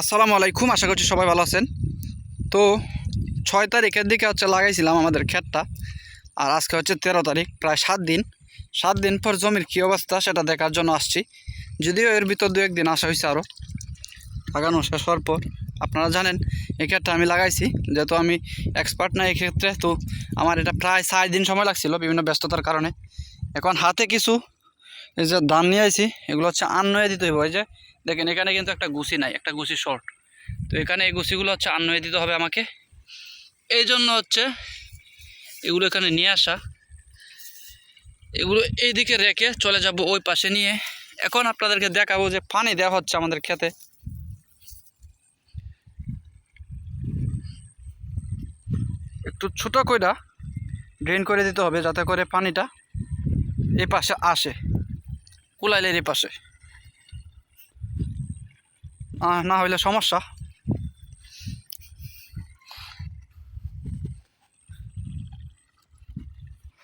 আসসালামু আলাইকুম, আশা করছি সবাই ভালো আছেন। তো ছয় তারিখের দিকে হচ্ছে লাগাইছিলাম আমাদের ক্ষেতটা, আর আজকে হচ্ছে তেরো তারিখ, প্রায় সাত দিন। সাত দিন পর জমির কী অবস্থা সেটা দেখার জন্য আসছি। যদিও এর ভিতর দু একদিন আসা হয়েছে আরও লাগানো শেষ হওয়ার পর, আপনারা জানেন, এই ক্ষেতটা আমি লাগাইছি। যেহেতু আমি এক্সপার্ট না এক্ষেত্রে তো আমার এটা প্রায় সাত দিন সময় লাগছিল বিভিন্ন ব্যস্ততার কারণে। এখন হাতে কিছু, এই যে ধান নিয়ে আইছি, এগুলো হচ্ছে আন্নয়ে দিতে হবে ওই যে দেখেন, এখানে কিন্তু একটা গুছি নাই, একটা গুছি শর্ট তো এখানে এই গুছিগুলো হচ্ছে আন্নয়ে দিতে হবে আমাকে। এই জন্য হচ্ছে এগুলো এখানে নিয়ে আসা। এগুলো এইদিকে রেখে চলে যাব ওই পাশে নিয়ে। এখন আপনাদেরকে দেখাবো যে পানি দেওয়া হচ্ছে আমাদের খেতে। একটু ছোটো কইরা ড্রেন করে দিতে হবে যাতে করে পানিটা এই পাশে আসে, কুলাইলের এই পাশে। না হইলে সমস্যা।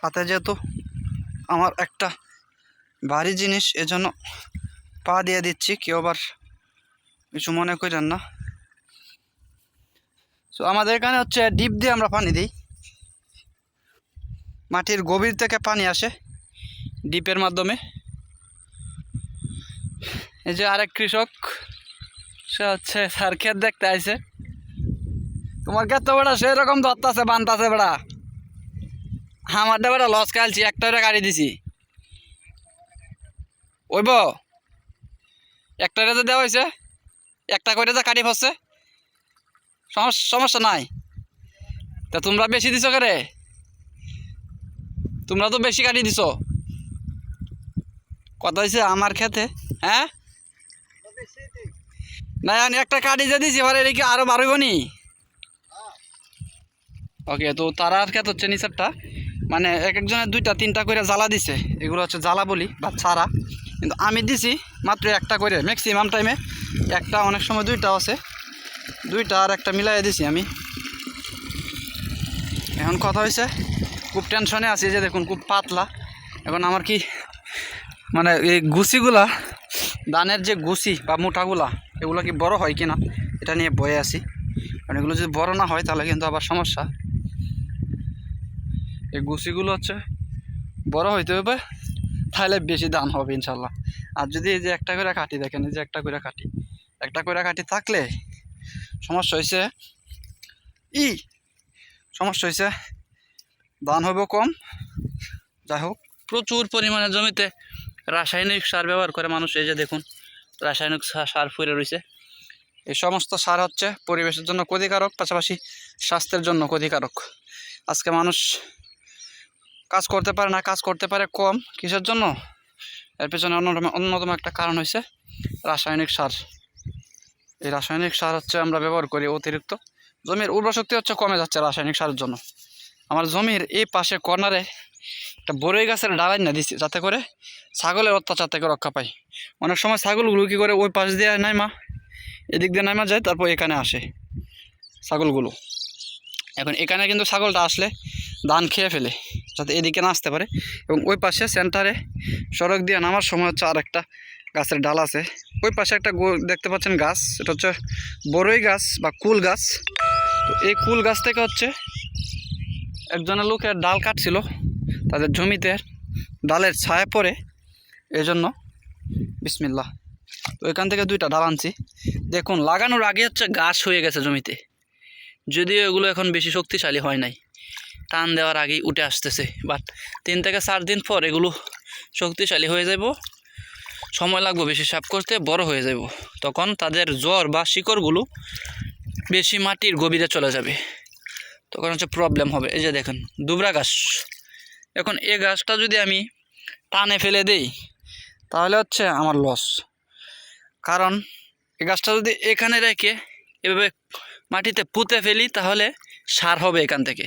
হাতে যেহেতু আমার একটা ভারী জিনিস, এজন্য পা দিয়ে দিচ্ছি, কেউ আবার কিছু মনে করেন না। তো আমাদের এখানে হচ্ছে ডিপ দিয়ে আমরা পানি দিই। মাটির গভীর থেকে পানি আসে ডিপের মাধ্যমে। এই যে আরেক কৃষক। সে হচ্ছে স্যার ক্ষেত দেখতে আইছে। তোমার ক্ষেত তো বেড়া? সেরকম ধরতাছে, বানতাছে বেড়া। আমারটা বেড়া লস খাইছি একটা গাড়ি দিছি। ওইব? একটা রেজে দেওয়া হয়েছে একটা করে যা কাটি ফসছে সমস্যা নাই। তা তোমরা বেশি দিছো করে? তোমরা তো বেশি কাটি দিছো। কথা হয়েছে আমার খেতে হ্যাঁ? না আমি একটা কাটি যে দিছি এবার এদিকে আরও বাড়ব নি। ওকে, তো তারার ক্ষেত হচ্ছে নিচারটা? মানে এক একজনের দুইটা, তিনটা করে জ্বালা দিছে। এগুলো হচ্ছে জ্বালা বলি বা ছাড়া। কিন্তু আমি দিছি মাত্র একটা করে ম্যাক্সিমাম টাইমে একটা অনেক সময় দুইটা আছে। দুইটা আর একটা মিলাই দিছি আমি। এখন কথা হয়েছে খুব টেনশনে আছি যে দেখুন, খুব পাতলা। এখন আমার কি মানে এই গুছিগুলা, ধানের যে গুছি বা মোটাগুলা এগুলো কি বড় হয় কিনা, এটা নিয়ে বয়ে আছি। কারণ এগুলো যদি বড় না হয়, তাহলে কিন্তু আবার সমস্যা। এই গুছিগুলো হচ্ছে বড় হইতে হবে, তাহলে বেশি দাম হবে ইনশাল্লাহ আর যদি এই যে একটা করে কাটি দেখেন, এই যে একটা করে কাটি একটা করে কাটি থাকলে সমস্যা হয়েছে ই, সমস্যা হয়েছে দান হবে কম। যাই হোক, প্রচুর পরিমাণে জমিতে রাসায়নিক সার ব্যবহার করে মানুষ, এই যে দেখুন রাসায়নিক সার ফুরে রয়েছে। এই সমস্ত সার হচ্ছে পরিবেশের জন্য ক্ষতিকারক, পাশাপাশি স্বাস্থ্যের জন্য ক্ষতিকারক। আজকে মানুষ কাজ করতে পারে না, কাজ করতে পারে কম। কিসের জন্য? এর পেছনে অন্যতম অন্যতম একটা কারণ হয়েছে রাসায়নিক সার। এই রাসায়নিক সার হচ্ছে আমরা ব্যবহার করি অতিরিক্ত। জমির উর্বর শক্তি হচ্ছে কমে যাচ্ছে রাসায়নিক সারের জন্য। আমার জমির এই পাশে কর্নারে একটা বড়ই গাছের ডালাই না দিচ্ছি যাতে করে ছাগলের অত্যাচার থেকে রক্ষা পাই। অনেক সময় ছাগলগুলো কী করে ওই পাশ দিয়ে নাইমা, এদিক দিয়ে নাইমা যায়, তারপর এখানে আসে ছাগলগুলো। এখন এখানে কিন্তু ছাগলটা আসলে ধান খেয়ে ফেলে, যাতে এদিকে না আসতে পারে। এবং ওই পাশে সেন্টারে সড়ক দিয়ে নামার সময় হচ্ছে আর একটা গাছের ডাল আছে। ওই পাশে একটা দেখতে পাচ্ছেন গাছ, এটা হচ্ছে বড়ই গাছ বা কুল গাছ। তো এই কুল গাছ থেকে হচ্ছে একজনের লোকের ডাল কাটছিল, তাদের জমিতে ডালের ছায়া পড়ে। এই জন্য বিসমিল্লা তো এখান থেকে দুইটা ডাল আনছি। দেখুন, লাগানোর আগে হচ্ছে গাছ হয়ে গেছে জমিতে। যদিও এগুলো এখন বেশি শক্তিশালী হয় নাই। টান দেওয়ার আগেই উঠে আসতেছে। বাট তিন থেকে চার দিন পর এগুলো শক্তিশালী হয়ে যাব। সময় লাগবে বেশি সাপ করতে, বড় হয়ে যাব। তখন তাদের জ্বর বা শিকড়গুলো বেশি মাটির গভীরে চলে যাবে। তখন হচ্ছে প্রবলেম হবে। এই যে দেখেন, দুবরা গাছ। এখন এ গাছটা যদি আমি টানে ফেলে দেই তাহলে হচ্ছে আমার লস কারণ এই গাছটা যদি এখানে রেখে এভাবে মাটিতে পুঁতে ফেলি, তাহলে সার হবে এখান থেকে।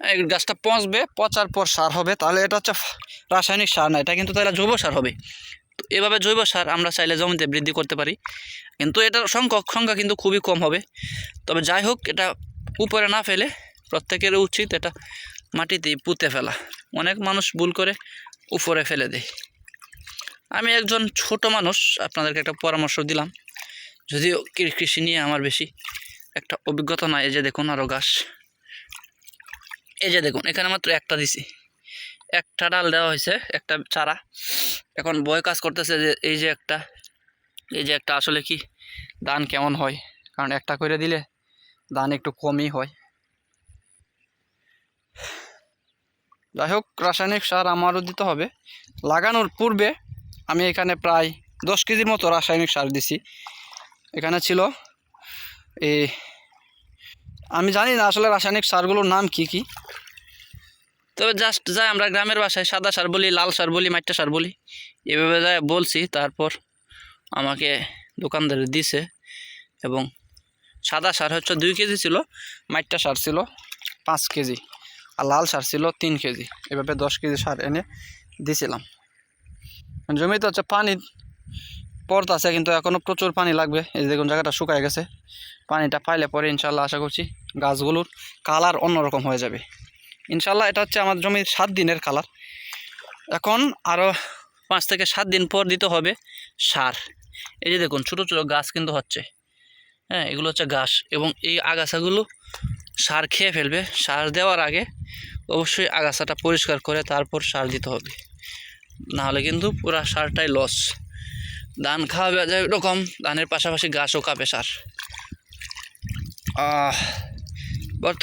এই গাছটা পচবে, পচার পর সার হবে। তাহলে এটা হচ্ছে রাসায়নিক সার না, এটা কিন্তু তাহলে জৈব সার হবে। তো এভাবে জৈব সার আমরা চাইলে জমিতে বৃদ্ধি করতে পারি। কিন্তু এটার সংখ্যক, সংখ্যা কিন্তু খুবই কম হবে। তবে যাই হোক, এটা উপরে না ফেলে প্রত্যেকের উচিত এটা মাটিতে পুঁতে ফেলা। অনেক মানুষ ভুল করে উপরে ফেলে দেয়। আমি একজন ছোট মানুষ, আপনাদেরকে একটা পরামর্শ দিলাম। যদিও কৃষি নিয়ে আমার বেশি একটা অভিজ্ঞতা নাই, এই যে দেখুন আরও গাছ এই যে দেখুন, এখানে মাত্র একটা দিছি। একটা ডাল দেওয়া হয়েছে, একটা চারা। এখন বয় কাজ করতেছে যে, এই যে একটা, এই যে একটা আসলে কি, ধান কেমন হয়? কারণ একটা করে দিলে ধান একটু কমই হয়। যাই হোক, রাসায়নিক সার আমারও দিতে হবে। লাগানোর পূর্বে আমি এখানে প্রায় দশ কেজির মতো রাসায়নিক সার দিছি। এখানে ছিল এই আমি জানি না আসলে রাসায়নিক সারগুলোর নাম কি কি। তবে জাস্ট যাই আমরা গ্রামের বাসায় সাদা সার বলি, লাল সার বলি মাইটা সার বলি, এভাবে যাই বলছি। তারপর আমাকে দোকানদার দিছে এবং সাদা সার হচ্ছে দুই কেজি ছিল মাইটা সার ছিল পাঁচ কেজি, আর লাল সার ছিল তিন কেজি। এভাবে দশ কেজি সার এনে দিছিলাম। জমিতে হচ্ছে পানি পড়তেছে, কিন্তু এখনও প্রচুর পানি লাগবে। এই দেখুন, জায়গাটা শুকায় গেছে। পানিটা পাইলে পরে ইনশাল্লাহ আশা করছি গাছগুলোর কালার অন্যরকম হয়ে যাবে। ইনশাল্লাহ এটা হচ্ছে আমার জমির সাত দিনের কালার। এখন আরও পাঁচ থেকে সাত দিন পর দিতে হবে সার। এই যে দেখুন, ছোটো ছোটো গাছ কিন্তু হচ্ছে। হ্যাঁ এগুলো হচ্ছে ঘাস এবং এই আগাছাগুলো সার খেয়ে ফেলবে। সার দেওয়ার আগে অবশ্যই আগাছাটা পরিষ্কার করে তারপর সার দিতে হবে। নাহলে কিন্তু পুরো সারটাই লস ধান খাওয়া যায় এরকম ধানের পাশাপাশি গাছও কাপে সার। আহ